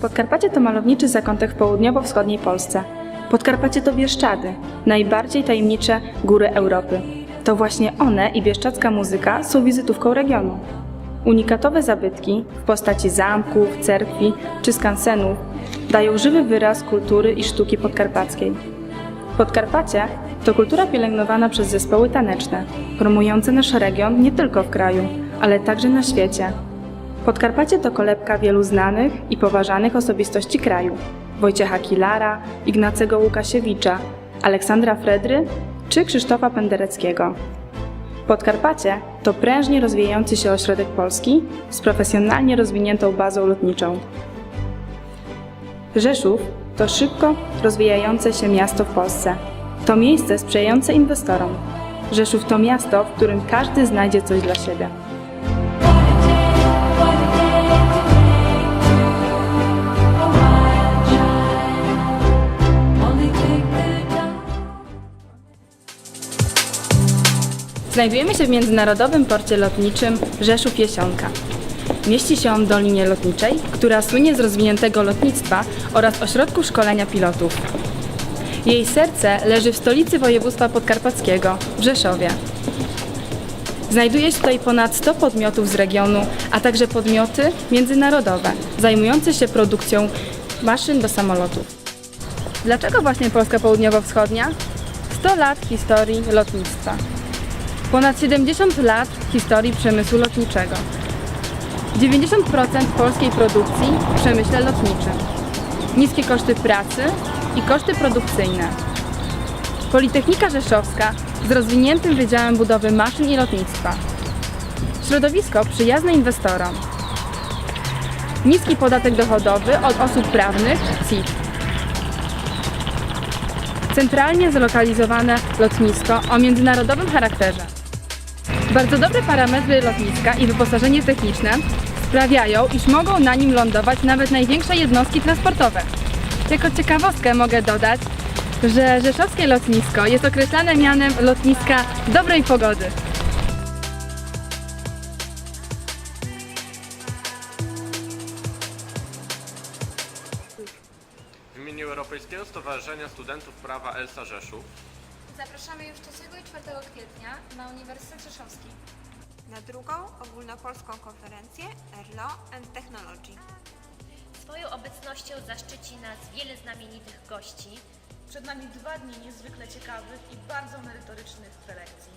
Podkarpacie to malowniczy zakątek w południowo-wschodniej Polsce. Podkarpacie to Bieszczady, najbardziej tajemnicze góry Europy. To właśnie one i bieszczadzka muzyka są wizytówką regionu. Unikatowe zabytki w postaci zamków, cerkwi czy skansenów dają żywy wyraz kultury i sztuki podkarpackiej. Podkarpacie to kultura pielęgnowana przez zespoły taneczne, promujące nasz region nie tylko w kraju, ale także na świecie. Podkarpacie to kolebka wielu znanych i poważanych osobistości kraju: Wojciecha Kilara, Ignacego Łukasiewicza, Aleksandra Fredry czy Krzysztofa Pendereckiego. Podkarpacie to prężnie rozwijający się ośrodek Polski z profesjonalnie rozwiniętą bazą lotniczą. Rzeszów to szybko rozwijające się miasto w Polsce. To miejsce sprzyjające inwestorom. Rzeszów to miasto, w którym każdy znajdzie coś dla siebie. Znajdujemy się w międzynarodowym porcie lotniczym Rzeszów Jesionka. Mieści się on w Dolinie Lotniczej, która słynie z rozwiniętego lotnictwa oraz ośrodku szkolenia pilotów. Jej serce leży w stolicy województwa podkarpackiego, w Rzeszowie. Znajduje się tutaj ponad 100 podmiotów z regionu, a także podmioty międzynarodowe zajmujące się produkcją maszyn do samolotów. Dlaczego właśnie Polska Południowo-Wschodnia? 100 lat historii lotnictwa. Ponad 70 lat historii przemysłu lotniczego. 90% polskiej produkcji w przemyśle lotniczym. Niskie koszty pracy i koszty produkcyjne. Politechnika Rzeszowska z rozwiniętym Wydziałem Budowy Maszyn i Lotnictwa. Środowisko przyjazne inwestorom. Niski podatek dochodowy od osób prawnych CIT. Centralnie zlokalizowane lotnisko o międzynarodowym charakterze. Bardzo dobre parametry lotniska i wyposażenie techniczne sprawiają, iż mogą na nim lądować nawet największe jednostki transportowe. Jako ciekawostkę mogę dodać, że rzeszowskie lotnisko jest określane mianem lotniska dobrej pogody. W imieniu Europejskiego Stowarzyszenia Studentów Prawa Elsa Rzeszów Zapraszamy już 3 i 4 kwietnia na Uniwersytet Rzeszowski. na drugą ogólnopolską konferencję ERLO and Technology. Swoją obecnością zaszczyci nas wiele znamienitych gości. Przed nami dwa dni niezwykle ciekawych i bardzo merytorycznych prelekcji.